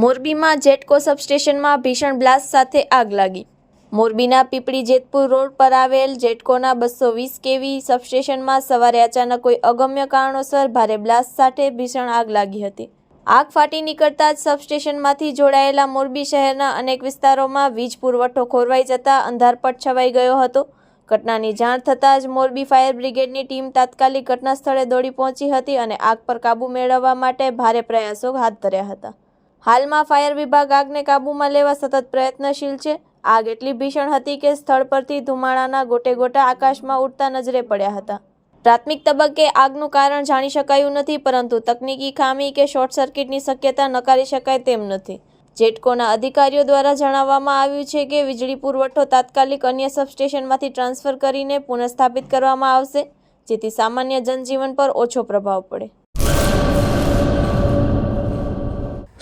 મોરબીમાં જેટકો સબસ્ટેશનમાં ભીષણ બ્લાસ્ટ સાથે આગ લાગી. મોરબીના પીપળી જેતપુર રોડ પર આવેલ જેટકોના બસો વીસ કેવી સબસ્ટેશનમાં સવારે અચાનક કોઈ અગમ્ય કારણોસર ભારે બ્લાસ્ટ સાથે ભીષણ આગ લાગી હતી. આગ ફાટી નીકળતા જ સબસ્ટેશનમાંથી જોડાયેલા મોરબી શહેરના અનેક વિસ્તારોમાં વીજ પુરવઠો ખોરવાઈ જતા અંધારપટ છવાઈ ગયો હતો. ઘટનાની જાણ થતાં જ મોરબી ફાયર બ્રિગેડની ટીમ તાત્કાલિક ઘટના સ્થળે દોડી પહોંચી હતી અને આગ પર કાબૂ મેળવવા માટે ભારે પ્રયાસો હાથ ધર્યા હતા. હાલમાં ફાયર વિભાગ આગને કાબૂમાં લેવા સતત પ્રયત્નશીલ છે. આગ એટલી ભીષણ હતી કે સ્થળ પરથી ધુમાડાના ગોટે ગોટા આકાશમાં ઉડતા નજરે પડ્યા હતા. પ્રાથમિક તબક્કે આગનું કારણ જાણી શકાયું નથી, પરંતુ તકનીકી ખામી કે શોર્ટ સર્કિટની શક્યતા નકારી શકાય તેમ નથી. જેટકોના અધિકારીઓ દ્વારા જણાવવામાં આવ્યું છે કે વીજળી પુરવઠો તાત્કાલિક અન્ય સબસ્ટેશનમાંથી ટ્રાન્સફર કરીને પુનઃસ્થાપિત કરવામાં આવશે, જેથી સામાન્ય જનજીવન પર ઓછો પ્રભાવ પડે.